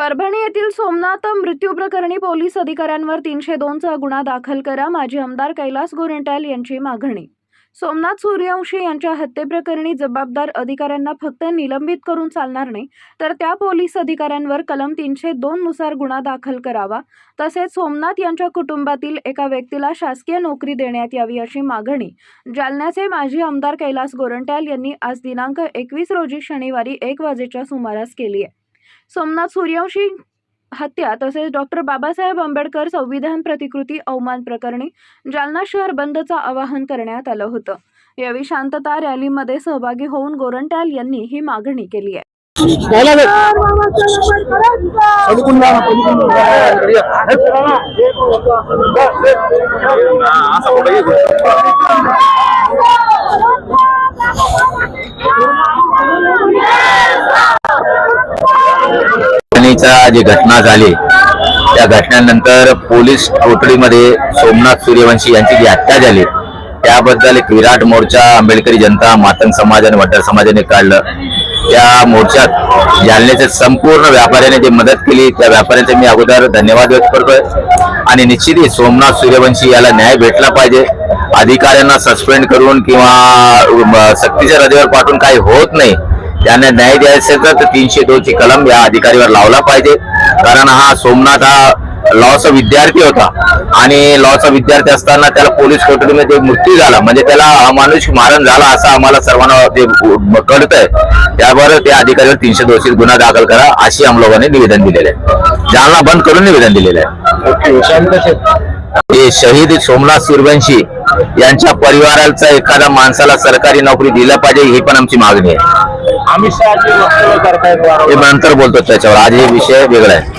परभणी येथील सोमनाथ मृत्यू प्रकरणी पोलीस अधिकाऱ्यांवर तीनशे दोनचा गुन्हा दाखल करा. माजी आमदार कैलास गोरंट्याल यांची मागणी. सोमनाथ सूर्यवंशी यांच्या हत्येप्रकरणी जबाबदार अधिकाऱ्यांना फक्त निलंबित करून चालणार नाही तर त्या पोलीस अधिकाऱ्यांवर कलम तीनशे दोन नुसार गुन्हा दाखल करावा. तसेच सोमनाथ यांच्या कुटुंबातील एका व्यक्तीला शासकीय नोकरी देण्यात यावी अशी मागणी. जालन्याचे माजी आमदार कैलास गोरंट्याल यांनी आज दिनांक एकवीस रोजी शनिवारी एक वाजेच्या सुमारास केली आहे. सोमनाथ सूर्यवंशी हत्या तसेच डॉक्टर बाबासाहेब आंबेडकर संविधान प्रतिकृती अवमान प्रकरणी जालना शहर बंदचं आवाहन करण्यात आलं होतं. यावेळी शांतता रॅलीमध्ये सहभागी होऊन गोरंट्याल यांनी ही मागणी केली आहे. बोला जी घटना झाली त्या घटनेनंतर पोलीस कोठडीमध्ये सोमनाथ सूर्यवंशी यांची जी हत्या झाली त्याबद्दल एक विराट मोर्चा आंबेडकरी जनता मातंग समाज आणि वड्डर समाजाने काढलं. त्या मोर्चात जालन्याचे संपूर्ण व्यापाऱ्याने जी मदत केली त्या व्यापाऱ्यांचे मी अगोदर धन्यवाद व्यक्त करतोय. आणि निश्चितही सोमनाथ सूर्यवंशी याला न्याय भेटला पाहिजे. अधिकाऱ्यांना सस्पेंड करून किंवा सक्तीच्या रजेवर पाठवून काही होत नाही. त्यांना न्याय द्यायचा तर तीनशे दोन ची कलम या अधिकारीवर लावला पाहिजे. कारण हा सोमनाथ हा लॉचा विद्यार्थी होता. आणि लॉचा विद्यार्थी असताना त्याला पोलीस कोठडीमध्ये मृत्यू झाला म्हणजे त्याला अमानुष मारण झाला असं आम्हाला सर्वांना ते कळतंय. त्यावर त्या अधिकारीवर तीनशे दोषी गुन्हा दाखल करा अशी आमलोकांनी निवेदन दिलेलं आहे. जालना बंद करून निवेदन दिलेलं आहे. हे शहीद सोमनाथ सूर्यवंशी यांच्या परिवाराचा एखाद्या माणसाला सरकारी नोकरी दिला पाहिजे ही पण आमची मागणी आहे. अमित शहाचे वक्तव्य करतायत हे. नंतर बोलतो त्याच्यावर आज हे विषय वेगळा आहे